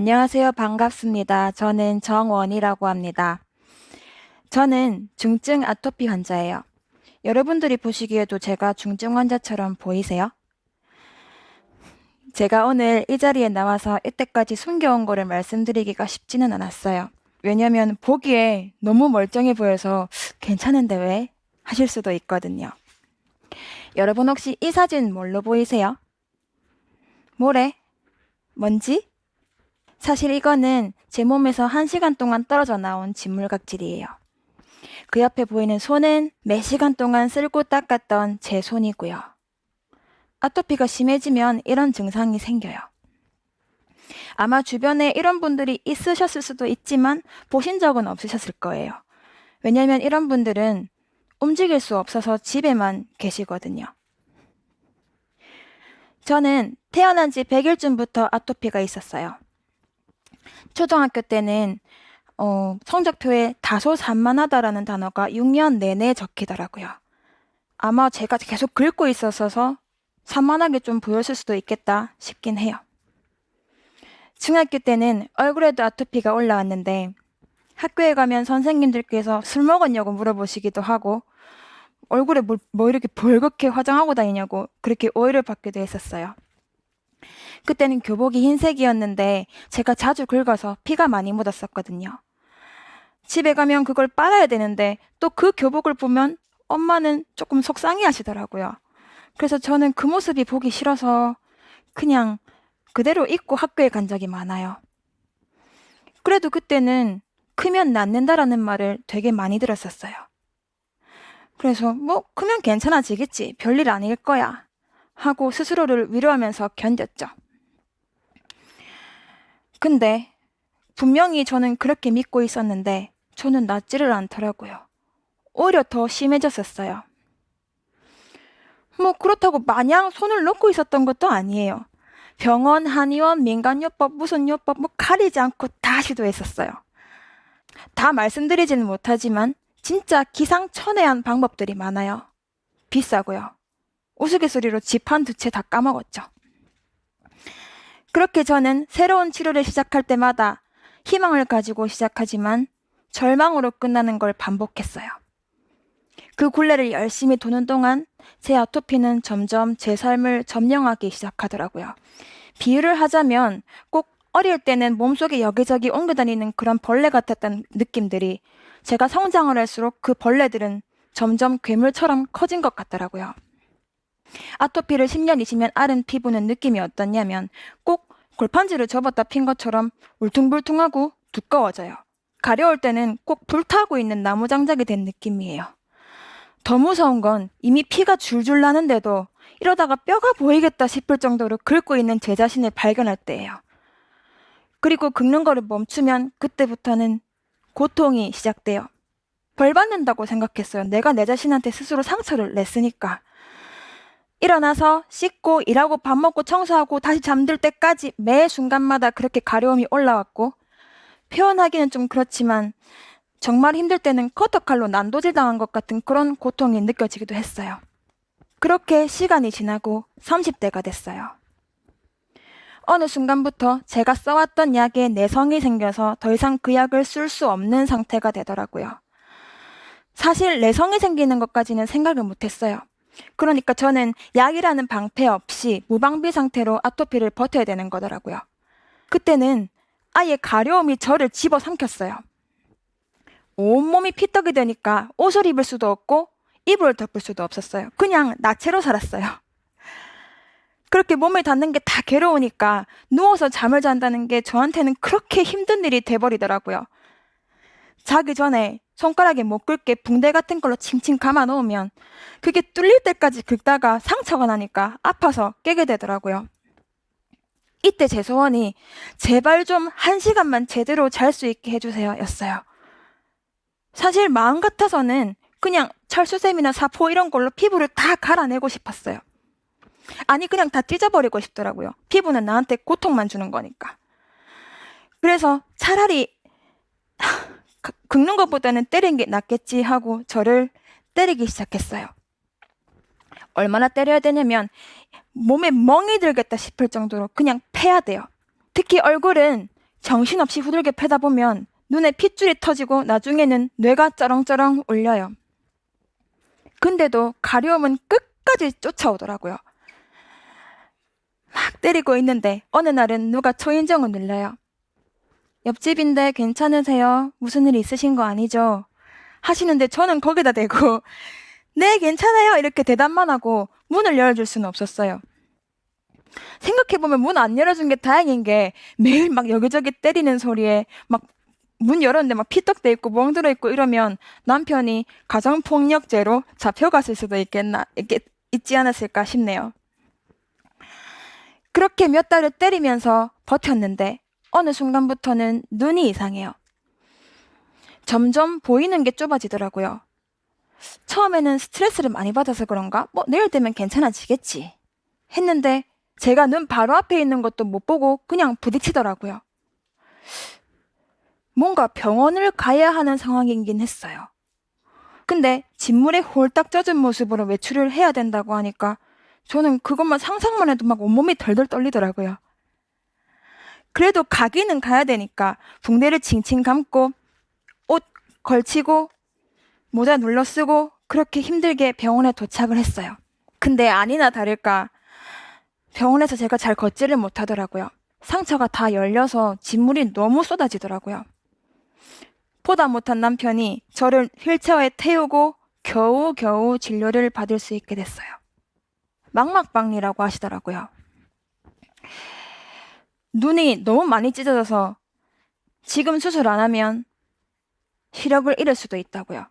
안녕하세요. 반갑습니다. 저는 정원이라고 합니다. 저는 중증 아토피 환자예요. 여러분들이 보시기에도 제가 중증 환자처럼 보이세요? 제가 오늘 이 자리에 나와서 이때까지 숨겨온 거를 말씀드리기가 쉽지는 않았어요. 왜냐면 보기에 너무 멀쩡해 보여서 괜찮은데 왜? 하실 수도 있거든요. 여러분 혹시 이 사진 뭘로 보이세요? 모래? 먼지? 사실 이거는 제 몸에서 한 시간 동안 떨어져 나온 진물각질이에요. 그 옆에 보이는 손은 몇 시간 동안 쓸고 닦았던 제 손이고요. 아토피가 심해지면 이런 증상이 생겨요. 아마 주변에 이런 분들이 있으셨을 수도 있지만 보신 적은 없으셨을 거예요. 왜냐면 이런 분들은 움직일 수 없어서 집에만 계시거든요. 저는 태어난 지 100일쯤부터 아토피가 있었어요. 초등학교 때는 어, 성적표에 다소 산만하다라는 단어가 6년 내내 적히더라고요. 아마 제가 계속 긁고 있었어서 산만하게 좀 보였을 수도 있겠다 싶긴 해요. 중학교 때는 얼굴에도 아토피가 올라왔는데 학교에 가면 선생님들께서 술 먹었냐고 물어보시기도 하고 얼굴에 뭐, 뭐 이렇게 벌겋게 화장하고 다니냐고 그렇게 오해를 받기도 했었어요. 그때는 교복이 흰색이었는데 제가 자주 긁어서 피가 많이 묻었었거든요. 집에 가면 그걸 빨아야 되는데 또 그 교복을 보면 엄마는 조금 속상해 하시더라고요. 그래서 저는 그 모습이 보기 싫어서 그냥 그대로 입고 학교에 간 적이 많아요. 그래도 그때는 크면 낫는다라는 말을 되게 많이 들었었어요. 그래서 뭐 크면 괜찮아지겠지. 별일 아닐 거야. 하고 스스로를 위로하면서 견뎠죠. 근데 분명히 저는 그렇게 믿고 있었는데 저는 낫지를 않더라고요. 오히려 더 심해졌었어요. 뭐 그렇다고 마냥 손을 놓고 있었던 것도 아니에요. 병원, 한의원, 민간요법, 무슨 요법 뭐 가리지 않고 다 시도했었어요. 다 말씀드리지는 못하지만 진짜 기상천외한 방법들이 많아요. 비싸고요. 우스갯소리로 집 한 두 채 다 까먹었죠. 그렇게 저는 새로운 치료를 시작할 때마다 희망을 가지고 시작하지만 절망으로 끝나는 걸 반복했어요. 그 굴레를 열심히 도는 동안 제 아토피는 점점 제 삶을 점령하기 시작하더라고요. 비유를 하자면 꼭 어릴 때는 몸속에 여기저기 옮겨다니는 그런 벌레 같았던 느낌들이 제가 성장을 할수록 그 벌레들은 점점 괴물처럼 커진 것 같더라고요. 아토피를 10년, 20년 앓은 피부는 느낌이 어떻냐면 꼭 골판지를 접었다 핀 것처럼 울퉁불퉁하고 두꺼워져요. 가려울 때는 꼭 불타고 있는 나무 장작이 된 느낌이에요. 더 무서운 건 이미 피가 줄줄 나는데도 이러다가 뼈가 보이겠다 싶을 정도로 긁고 있는 제 자신을 발견할 때예요. 그리고 긁는 거를 멈추면 그때부터는 고통이 시작돼요. 벌 받는다고 생각했어요. 내가 내 자신한테 스스로 상처를 냈으니까. 일어나서 씻고 일하고 밥 먹고 청소하고 다시 잠들 때까지 매 순간마다 그렇게 가려움이 올라왔고 표현하기는 좀 그렇지만 정말 힘들 때는 커터칼로 난도질 당한 것 같은 그런 고통이 느껴지기도 했어요. 그렇게 시간이 지나고 30대가 됐어요. 어느 순간부터 제가 써왔던 약에 내성이 생겨서 더 이상 그 약을 쓸 수 없는 상태가 되더라고요. 사실 내성이 생기는 것까지는 생각을 못했어요. 그러니까 저는 약이라는 방패 없이 무방비 상태로 아토피를 버텨야 되는 거더라고요. 그때는 아예 가려움이 저를 집어삼켰어요. 온몸이 피떡이 되니까 옷을 입을 수도 없고 이불을 덮을 수도 없었어요. 그냥 나체로 살았어요. 그렇게 몸을 닿는 게 다 괴로우니까 누워서 잠을 잔다는 게 저한테는 그렇게 힘든 일이 돼버리더라고요. 자기 전에 손가락에 못 긁게 붕대 같은 걸로 칭칭 감아 놓으면 그게 뚫릴 때까지 긁다가 상처가 나니까 아파서 깨게 되더라고요. 이때 제 소원이 제발 좀 한 시간만 제대로 잘 수 있게 해주세요 였어요. 사실 마음 같아서는 그냥 철수샘이나 사포 이런 걸로 피부를 다 갈아내고 싶었어요. 아니, 그냥 다 찢어버리고 싶더라고요. 피부는 나한테 고통만 주는 거니까. 그래서 차라리 긁는 것보다는 때리는 게 낫겠지 하고 저를 때리기 시작했어요. 얼마나 때려야 되냐면 몸에 멍이 들겠다 싶을 정도로 그냥 패야 돼요. 특히 얼굴은 정신없이 후들겨 패다 보면 눈에 핏줄이 터지고 나중에는 뇌가 쩌렁쩌렁 울려요. 근데도 가려움은 끝까지 쫓아오더라고요. 막 때리고 있는데 어느 날은 누가 초인종을 눌러요. 옆집인데 괜찮으세요? 무슨 일 있으신 거 아니죠? 하시는데 저는 거기다 대고 네 괜찮아요 이렇게 대답만 하고 문을 열어줄 수는 없었어요. 생각해보면 문 안 열어준 게 다행인 게 매일 막 여기저기 때리는 소리에 막 문 열었는데 막 피떡돼 있고 멍들어 있고 이러면 남편이 가정폭력죄로 잡혀갔을 수도 있겠나 있겠, 있지 않았을까 싶네요. 그렇게 몇 달을 때리면서 버텼는데 어느 순간부터는 눈이 이상해요. 점점 보이는 게 좁아지더라고요. 처음에는 스트레스를 많이 받아서 그런가? 뭐 내일 되면 괜찮아지겠지. 했는데 제가 눈 바로 앞에 있는 것도 못 보고 그냥 부딪히더라고요. 뭔가 병원을 가야 하는 상황이긴 했어요. 근데 진물에 홀딱 젖은 모습으로 외출을 해야 된다고 하니까 저는 그것만 상상만 해도 막 온몸이 덜덜 떨리더라고요. 그래도 가기는 가야 되니까 붕대를 칭칭 감고 옷 걸치고 모자 눌러 쓰고 그렇게 힘들게 병원에 도착을 했어요. 근데 아니나 다를까 병원에서 제가 잘 걷지를 못하더라고요. 상처가 다 열려서 진물이 너무 쏟아지더라고요. 보다 못한 남편이 저를 휠체어에 태우고 겨우겨우 진료를 받을 수 있게 됐어요. 망막박리라고 하시더라고요. 눈이 너무 많이 찢어져서 지금 수술 안 하면 시력을 잃을 수도 있다고요.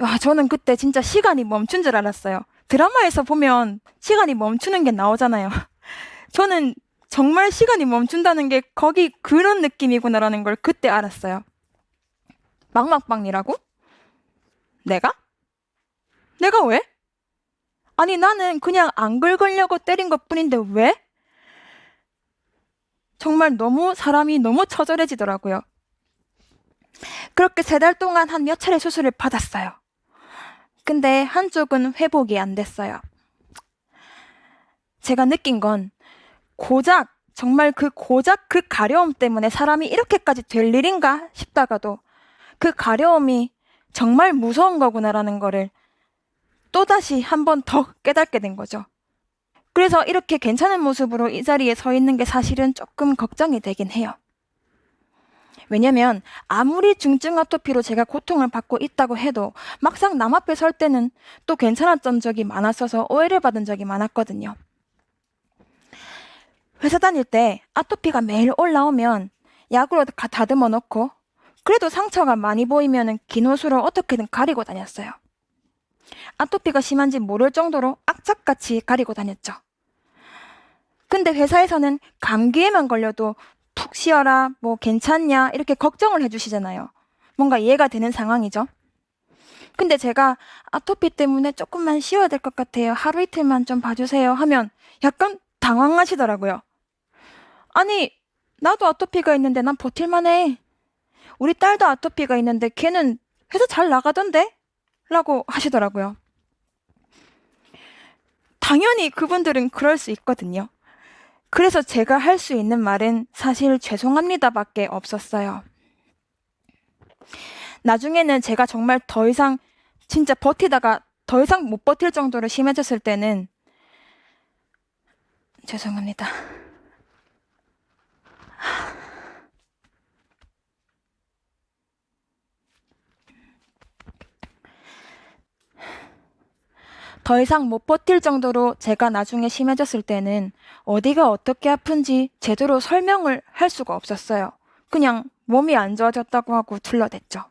와, 저는 그때 진짜 시간이 멈춘 줄 알았어요. 드라마에서 보면 시간이 멈추는 게 나오잖아요. 저는 정말 시간이 멈춘다는 게 거기 그런 느낌이구나라는 걸 그때 알았어요. 막막빵이라고? 내가? 내가 왜? 아니, 나는 그냥 안 긁으려고 때린 것 뿐인데 왜? 정말 너무 사람이 너무 처절해지더라고요. 그렇게 세 달 동안 한 몇 차례 수술을 받았어요. 근데 한쪽은 회복이 안 됐어요. 제가 느낀 건 고작, 정말 그 고작 그 가려움 때문에 사람이 이렇게까지 될 일인가 싶다가도 그 가려움이 정말 무서운 거구나라는 거를 또다시 한 번 더 깨닫게 된 거죠. 그래서 이렇게 괜찮은 모습으로 이 자리에 서 있는 게 사실은 조금 걱정이 되긴 해요. 왜냐면 아무리 중증 아토피로 제가 고통을 받고 있다고 해도 막상 남 앞에 설 때는 또 괜찮았던 적이 많았어서 오해를 받은 적이 많았거든요. 회사 다닐 때 아토피가 매일 올라오면 약으로 다 다듬어 놓고 그래도 상처가 많이 보이면 긴 옷으로 어떻게든 가리고 다녔어요. 아토피가 심한지 모를 정도로 악착같이 가리고 다녔죠. 근데 회사에서는 감기에만 걸려도 푹 쉬어라, 뭐 괜찮냐, 이렇게 걱정을 해주시잖아요. 뭔가 이해가 되는 상황이죠. 근데 제가 아토피 때문에 조금만 쉬어야 될 것 같아요. 하루 이틀만 좀 봐주세요. 하면 약간 당황하시더라고요. 아니, 나도 아토피가 있는데 난 버틸만 해. 우리 딸도 아토피가 있는데 걔는 회사 잘 나가던데? 라고 하시더라고요. 당연히 그분들은 그럴 수 있거든요. 그래서 제가 할 수 있는 말은 사실 죄송합니다 밖에 없었어요. 나중에는 제가 정말 더 이상 진짜 버티다가 더 이상 못 버틸 정도로 심해졌을 때는 죄송합니다. 더 이상 못 버틸 정도로 제가 나중에 심해졌을 때는 어디가 어떻게 아픈지 제대로 설명을 할 수가 없었어요. 그냥 몸이 안 좋아졌다고 하고 둘러댔죠.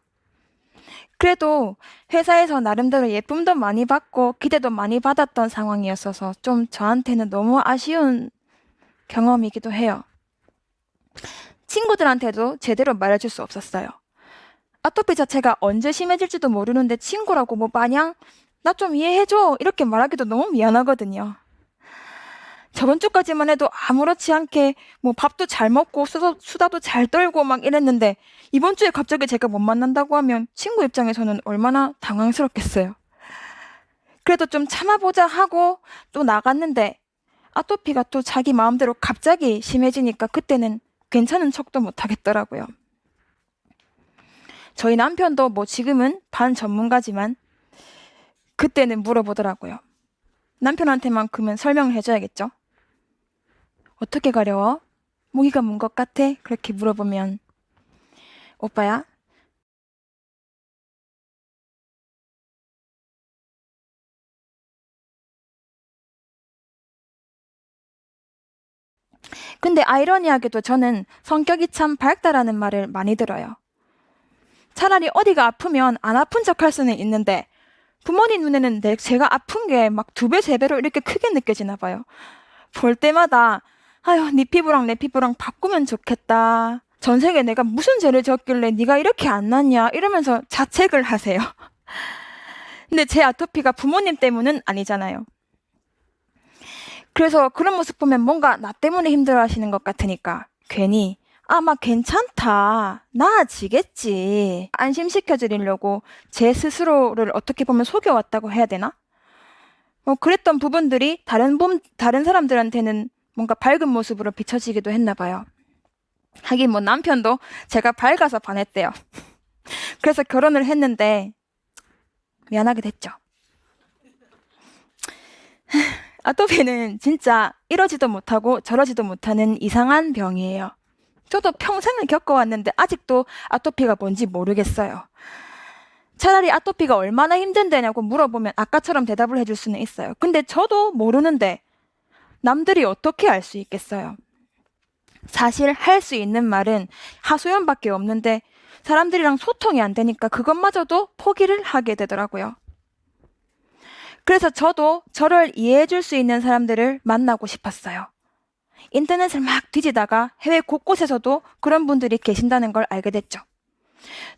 그래도 회사에서 나름대로 예쁨도 많이 받고 기대도 많이 받았던 상황이었어서 좀 저한테는 너무 아쉬운 경험이기도 해요. 친구들한테도 제대로 말해줄 수 없었어요. 아토피 자체가 언제 심해질지도 모르는데 친구라고 뭐 마냥 나 좀 이해해줘 이렇게 말하기도 너무 미안하거든요. 저번 주까지만 해도 아무렇지 않게 뭐 밥도 잘 먹고 수다, 수다도 잘 떨고 막 이랬는데 이번 주에 갑자기 제가 못 만난다고 하면 친구 입장에서는 얼마나 당황스럽겠어요. 그래도 좀 참아보자 하고 또 나갔는데 아토피가 또 자기 마음대로 갑자기 심해지니까 그때는 괜찮은 척도 못 하겠더라고요. 저희 남편도 뭐 지금은 반 전문가지만 그때는 물어보더라고요. 남편한테만큼은 설명을 해줘야겠죠? 어떻게 가려워? 모기가 문 것 같아? 그렇게 물어보면 오빠야? 근데 아이러니하게도 저는 성격이 참 밝다라는 말을 많이 들어요. 차라리 어디가 아프면 안 아픈 척 할 수는 있는데 부모님 눈에는 내, 제가 아픈 게 막 두 배, 세 배로 이렇게 크게 느껴지나 봐요. 볼 때마다 아유, 네 피부랑 내 피부랑 바꾸면 좋겠다. 전 세계에 내가 무슨 죄를 졌길래 네가 이렇게 안 낫냐 이러면서 자책을 하세요. 근데 제 아토피가 부모님 때문은 아니잖아요. 그래서 그런 모습 보면 뭔가 나 때문에 힘들어 하시는 것 같으니까 괜히 아마 괜찮다. 나아지겠지. 안심시켜 드리려고 제 스스로를 어떻게 보면 속여왔다고 해야 되나? 뭐 그랬던 부분들이 다른 봄, 다른 사람들한테는 뭔가 밝은 모습으로 비춰지기도 했나 봐요. 하긴 뭐 남편도 제가 밝아서 반했대요. 그래서 결혼을 했는데 미안하게 됐죠. 아토피는 진짜 이러지도 못하고 저러지도 못하는 이상한 병이에요. 저도 평생을 겪어왔는데 아직도 아토피가 뭔지 모르겠어요. 차라리 아토피가 얼마나 힘든데냐고 물어보면 아까처럼 대답을 해줄 수는 있어요. 근데 저도 모르는데 남들이 어떻게 알 수 있겠어요? 사실 할 수 있는 말은 하소연밖에 없는데 사람들이랑 소통이 안 되니까 그것마저도 포기를 하게 되더라고요. 그래서 저도 저를 이해해 줄 수 있는 사람들을 만나고 싶었어요. 인터넷을 막 뒤지다가 해외 곳곳에서도 그런 분들이 계신다는 걸 알게 됐죠.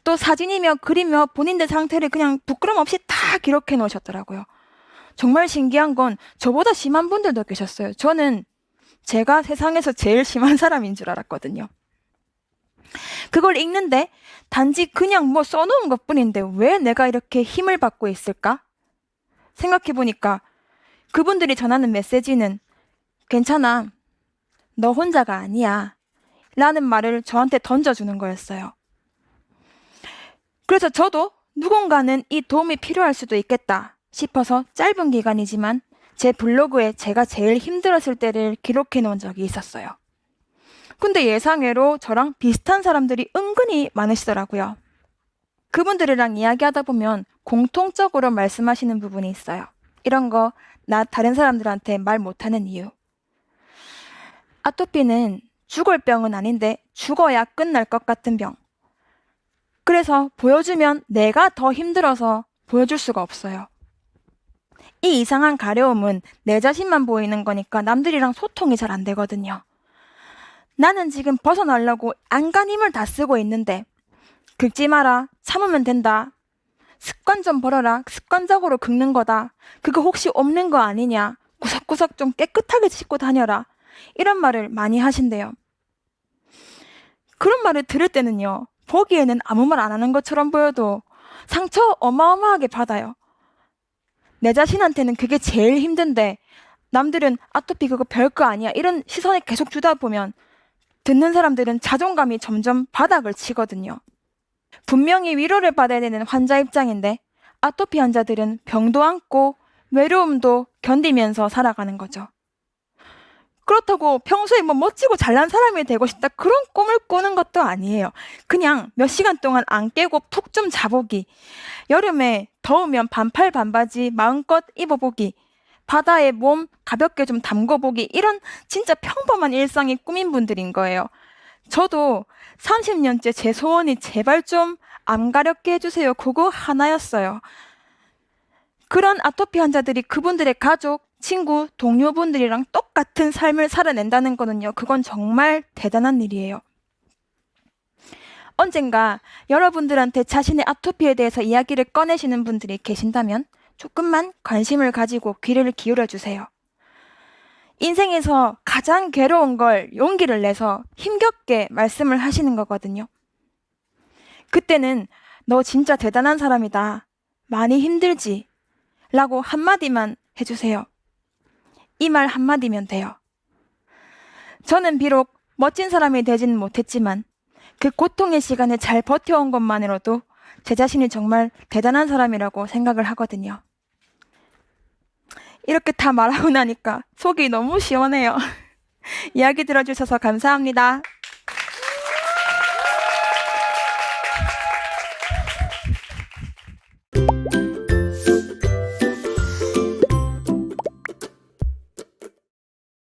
또 사진이며 글이며 본인들 상태를 그냥 부끄럼 없이 다 기록해 놓으셨더라고요. 정말 신기한 건 저보다 심한 분들도 계셨어요. 저는 제가 세상에서 제일 심한 사람인 줄 알았거든요. 그걸 읽는데 단지 그냥 뭐 써놓은 것 뿐인데 왜 내가 이렇게 힘을 받고 있을까? 생각해 보니까 그분들이 전하는 메시지는 괜찮아. 너 혼자가 아니야. 라는 말을 저한테 던져주는 거였어요. 그래서 저도 누군가는 이 도움이 필요할 수도 있겠다 싶어서 짧은 기간이지만 제 블로그에 제가 제일 힘들었을 때를 기록해 놓은 적이 있었어요. 근데 예상외로 저랑 비슷한 사람들이 은근히 많으시더라고요. 그분들이랑 이야기하다 보면 공통적으로 말씀하시는 부분이 있어요. 이런 거 나 다른 사람들한테 말 못하는 이유. 아토피는 죽을 병은 아닌데 죽어야 끝날 것 같은 병. 그래서 보여주면 내가 더 힘들어서 보여줄 수가 없어요. 이 이상한 가려움은 내 자신만 보이는 거니까 남들이랑 소통이 잘 안 되거든요. 나는 지금 벗어나려고 안간 힘을 다 쓰고 있는데 긁지 마라. 참으면 된다. 습관 좀 버려라. 습관적으로 긁는 거다. 그거 혹시 없는 거 아니냐. 구석구석 좀 깨끗하게 씻고 다녀라. 이런 말을 많이 하신대요. 그런 말을 들을 때는요. 보기에는 아무 말 안 하는 것처럼 보여도 상처 어마어마하게 받아요. 내 자신한테는 그게 제일 힘든데 남들은 아토피 그거 별거 아니야. 이런 시선을 계속 주다 보면 듣는 사람들은 자존감이 점점 바닥을 치거든요. 분명히 위로를 받아야 되는 환자 입장인데 아토피 환자들은 병도 안고 외로움도 견디면서 살아가는 거죠. 그렇다고 평소에 뭐 멋지고 잘난 사람이 되고 싶다 그런 꿈을 꾸는 것도 아니에요. 그냥 몇 시간 동안 안 깨고 푹 좀 자보기. 여름에 더우면 반팔 반바지 마음껏 입어보기. 바다에 몸 가볍게 좀 담궈보기. 이런 진짜 평범한 일상이 꾸민 분들인 거예요. 저도 30년째 제 소원이 제발 좀안 가렵게 해주세요. 그거 하나였어요. 그런 아토피 환자들이 그분들의 가족, 친구, 동료분들이랑 똑같은 삶을 살아낸다는 거는요. 그건 정말 대단한 일이에요. 언젠가 여러분들한테 자신의 아토피에 대해서 이야기를 꺼내시는 분들이 계신다면 조금만 관심을 가지고 귀를 기울여 주세요. 인생에서 가장 괴로운 걸 용기를 내서 힘겹게 말씀을 하시는 거거든요. 그때는 너 진짜 대단한 사람이다. 많이 힘들지. 라고 한마디만 해주세요. 이 말 한마디면 돼요. 저는 비록 멋진 사람이 되지는 못했지만 그 고통의 시간을 잘 버텨온 것만으로도 제 자신이 정말 대단한 사람이라고 생각을 하거든요. 이렇게 다 말하고 나니까 속이 너무 시원해요. 이야기 들어주셔서 감사합니다.